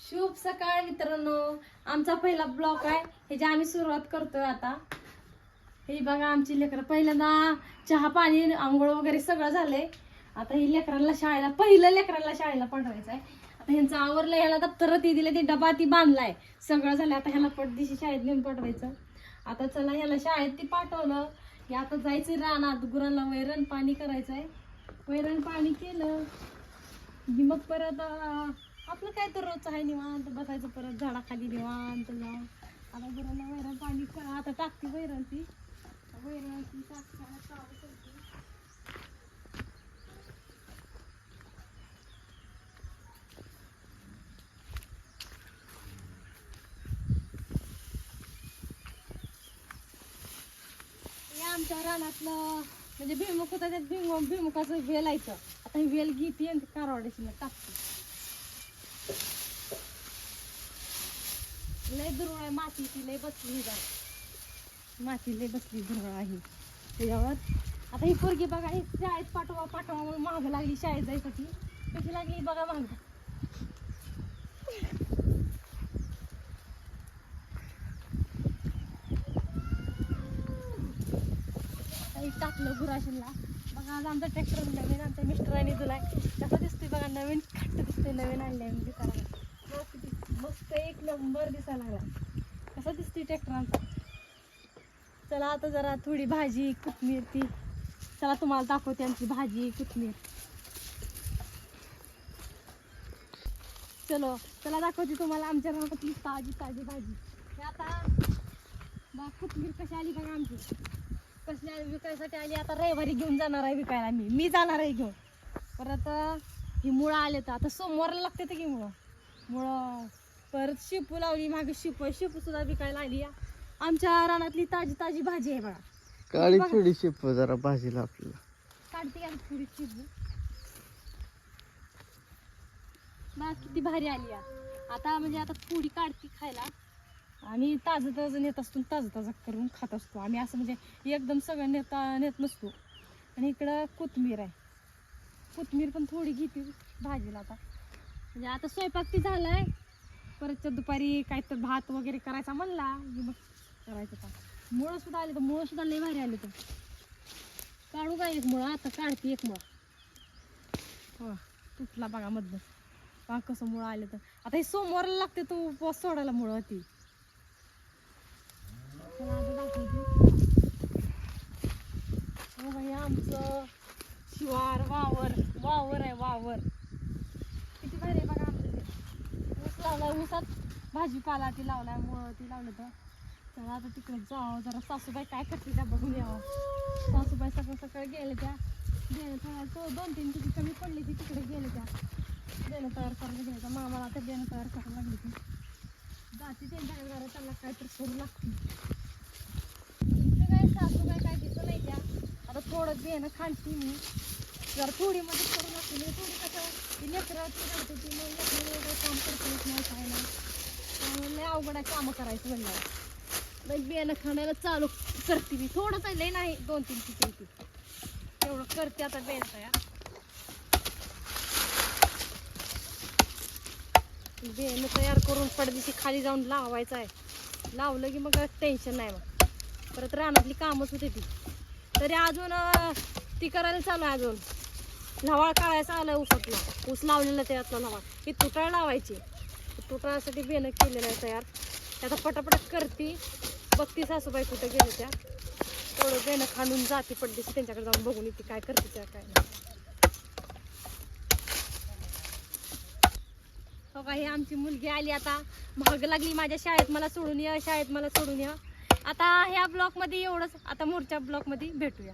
शुभ सकाळ मित्रांनो. आमचा पहिला ब्लॉक आहे. ह्याची आम्ही सुरुवात करतोय आता हे बघा आमची लेकरं. पहिल्यांदा चहा पाणी आंघोळ वगैरे सगळं झालंय. आता ही लेकरांना शाळेला पहिलं लेकरांना शाळेला पाठवायचं आहे. आता ह्यांचं आवरलं ह्याला दप्तर ती दिलं ते डबा ती बांधलाय. सगळं झालं आता ह्याला पटदिशी शाळेत नेऊन पाठवायचं. आता चला ह्याला शाळेत ती पाठवलं. की आता जायचं रानात. गुरांना वैरण पाणी करायचं आहे वैरण पाणी केलं. की मग परत आपलं काय तर रोजचं आहे निवांत बसायचं परत झाडाखाली निवांत जाऊन. आता गुरांना वैरण पाणी आता टाकते वैरण ती वैरण ती टाकते आमच्या रानातलं म्हणजे भीमुख होता त्यात भीम भीमुखाचं वेल यायचं आता ही वेल घेते आणि कारवाड्याची टाकते. लय दुरळ आहे माती ती लय बसली ही जात माती लय बसली दुरळ आहे. त्याच्यावर आता ही पोरगी बघा हे शाळेत पाठवा पाठवा म्हणून माग लागली शाळेत जायसाठी कशी लागली बघा माग. टाकलं गुराशीला बघा आज आमचा ट्रॅक्टर नवीन आमच्या मिस्टरांनी दिलाय. कसं दिसतोय बघा नवीन खट्ट दिसतोय नवीन आणलाय मी दिसायला. मस्त मस्त एक नंबर दिसायला लागला. कसा दिसतोय ट्रॅक्टर आमचा? चला आता जरा थोडी भाजी कोथमीर ती. चला तुम्हाला दाखवते आमची भाजी कोथमीर चलो चला दाखवते तुम्हाला आमच्या रानातली ताजी ताजी भाजी. हे आता बा कोथमीर कशी आली बघा आमची. कसली आली विकायसाठी आली आता रविवारी घेऊन जाणार आहे विकायला मी. मी जाणार आहे घेऊन. परत ही मुळं आले तर. आता सोमवारला लागते तर की मुळं? मुळं परत शिपू लावली मागे शिपू शिपू सुद्धा विकायला आली. आमच्या रानातली ताजी ताजी भाजी आहे बघा. काळी. थोडी शिप जरा भाजीला आपल्याला काढते का थोडी शिपू. बघा किती भारी आली. आता म्हणजे आता थोडी काढते खायला. आणि ताजं ताजं नेत असतो ताजं ताजं करून खात असतो. आम्ही असं म्हणजे एकदम सगळं नेता नेत नसतो. आणि इकडं कोथमीर आहे. कोथमीर पण थोडी घेते भाजीला आता. म्हणजे आता स्वयंपाक ती झालाय. परतच्या दुपारी काय तर भात वगैरे करायचा म्हणला. की मग करायचं का मुळं सुद्धा आले तर मुळं सुद्धा लई भारी आले तर. काढू का एक मुळं? आता काढते एक मुळं. हो तुटला बघा मधलं बघा कसं मुळं आलं तर. आता हे सोमवारला लागते तो उपवास सोडायला मुळं ती. हो आमचं शिवार वावर वावर आहे वावर किती भारी आहे बघा आमचं ऊस लावलाय ऊसात भाजीपाला ती लावलाय मुळं ती लावलं तर चला आता तिकडे जावं जरा सासूबाई काय करते त्या बघून यावं सासूबाई सकाळ सकाळ गेले त्या देणं तयार दोन तीन किती कमी पडली ती. तिकडे गेले त्या देणं तयार करायला गेले त्या मामाला तर देणं तयार करायला लागली ती जाती त्यांच्या घरात त्यांना काहीतरी करू लागते इथं काय सासूबाई काय दिसत नाही त्या आता थोडं बेणं खालती मी. जरा थोडी मदत करून लागते थोडी कसं ती लेकरं ती मग लेकरं काम करता येत नाही काय नाही. त्यामुळे लय अवघड आहे कामं करायचं म्हणलं मग बियाणं खाण्याला चालू करते मी. थोडंच आहे, लय नाही दोन तीन किती ती तेवढं करते आता बेन तयार. बेन तयार करून पडदिशी खाली जाऊन लावायचं आहे. लावलं की मग टेन्शन नाही मग. परत रानातली कामच होते ती. तरी अजून ती करायला चालू आहे अजून. लवाळ काढायचा आलं उसातला ऊस लावलेला त्यातला लवाळ. ही तुटाळ लावायची. तुटाळ्यासाठी बेनं केलेलं आहे तयार. त्याचा आता पटापट करती. बघती सासूबाई कुठं गेले त्या. थोडं बेनं खांडून जाते पडलीशी त्यांच्याकडे जाऊन बघून येते काय करते त्या काय नाही. हो का आमची मुलगी आली आता. महाग लागली माझ्या शाळेत. मला सोडून या शाळेत मला सोडून या. आता ह्या ब्लॉकमध्ये एवढंच. आता मोरच्या ब्लॉकमध्ये भेटूया.